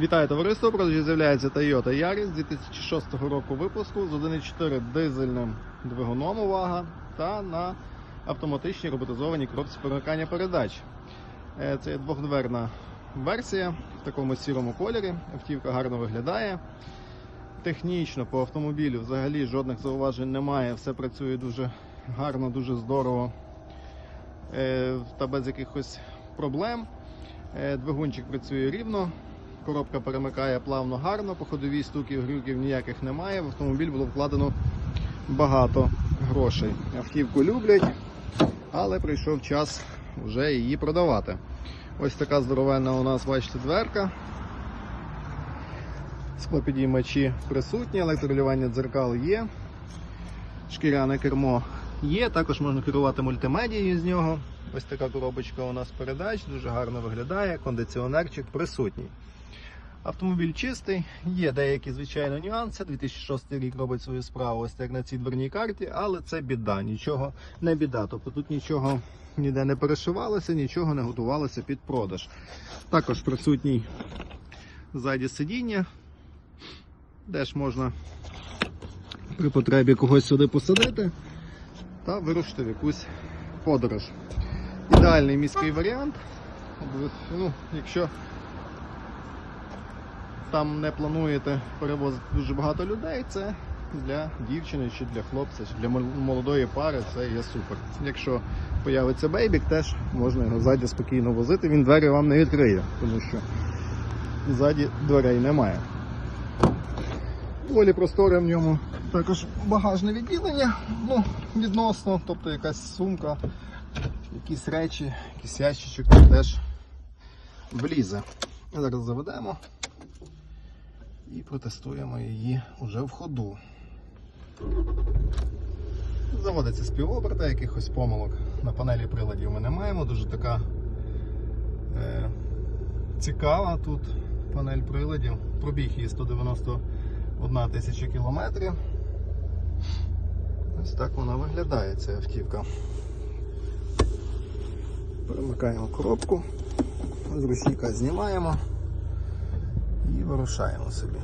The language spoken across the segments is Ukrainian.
Вітаю товариство! Продажі з'являється Toyota Yaris 2006 року випуску з 1.4 дизельним двигуном увага та на автоматичній роботизованій коробці перемикання передач. Е, Це двохдверна версія в такому сірому кольорі. Автівка гарно виглядає. Технічно по автомобілю взагалі жодних зауважень немає. Все працює дуже гарно, дуже здорово е, та без якихось проблем. Е, Двигунчик працює рівно, коробка перемикає плавно гарно, по ходовій стуків, грюків ніяких немає. В автомобіль було вкладено багато грошей. Автівку люблять, але прийшов час вже її продавати. Ось така здоровенна у нас, бачите, дверка. Склопідіймачі присутні, електролювання дзеркал є, шкіряне кермо є, також можна керувати мультимедією з нього. Ось така коробочка у нас передач, дуже гарно виглядає, кондиціонерчик присутній. Автомобіль чистий, є деякі, звичайно, нюанси. 2006 рік робить свою справу, ось як на цій дверній карті, але це біда, нічого не біда. Тобто тут нічого ніде не перешивалося, нічого не готувалося під продаж. Також присутній ззаді сидіння, де ж можна при потребі когось сюди посадити та вирушити в якусь подорож. Ідеальний міський варіант. Ну, якщо там не плануєте перевозити дуже багато людей, це для дівчини чи для хлопця, чи для молодої пари це є супер. Якщо появиться бейбік, теж можна його ззаді спокійно возити, він двері вам не відкриє, тому що ззаді дверей немає. Доволі просторе в ньому також багажне відділення, ну, відносно, тобто якась сумка, якісь речі, якийсь ящичок теж влізе. Зараз заведемо і протестуємо її вже в ходу. Заводиться співоберта, якихось помилок на панелі приладів ми не маємо. Дуже така е, цікава тут панель приладів. Пробіг її 191 тисяча кілометрів. Ось так вона виглядає, ця автівка. Перемикаємо коробку, з ручника знімаємо і вирушаємо собі.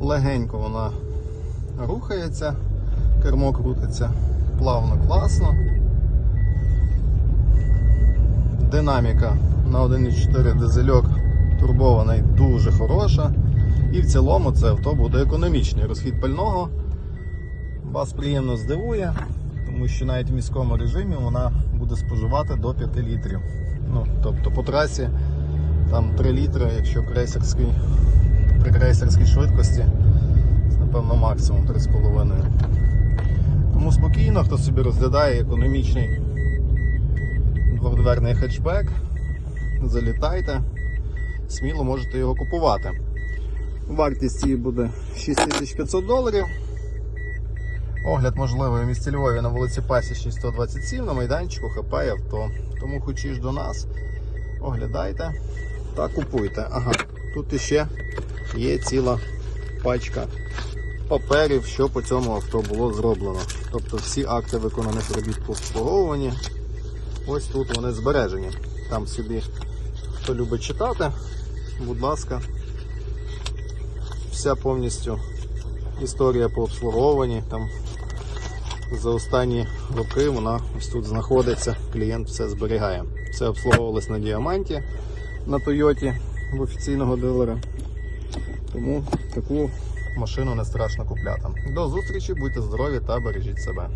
Легенько вона рухається, кермо крутиться плавно, класно. Динаміка на 1.4 дизельок турбований дуже хороша. І в цілому це авто буде економічний. Розхід пального вас приємно здивує, тому що навіть в міському режимі вона буде споживати до 5 літрів. Ну, тобто по трасі там 3 літри, якщо крейсерський, при крейсерській швидкості, напевно, максимум 3,5. Тому спокійно, хто собі розглядає економічний двохдверний хетчбек, залітайте, сміло можете його купувати. Вартість її буде 6500 доларів. Огляд можливий у місті Львові на вулиці Пасічній 127 на майданчику ХП і авто. Тому хочеш до нас, оглядайте та купуйте. Ага, тут іще є ціла пачка паперів, що по цьому авто було зроблено. Тобто всі акти виконаних робіт по. Ось тут вони збережені. Там собі, хто любить читати, будь ласка, вся повністю історія по обслуговуванні. Там за останні роки вона ось тут знаходиться, клієнт все зберігає. Все обслуговувалось на діаманті на Тойоті в офіційного дилера. Тому таку машину не страшно купляти. До зустрічі, будьте здорові та бережіть себе.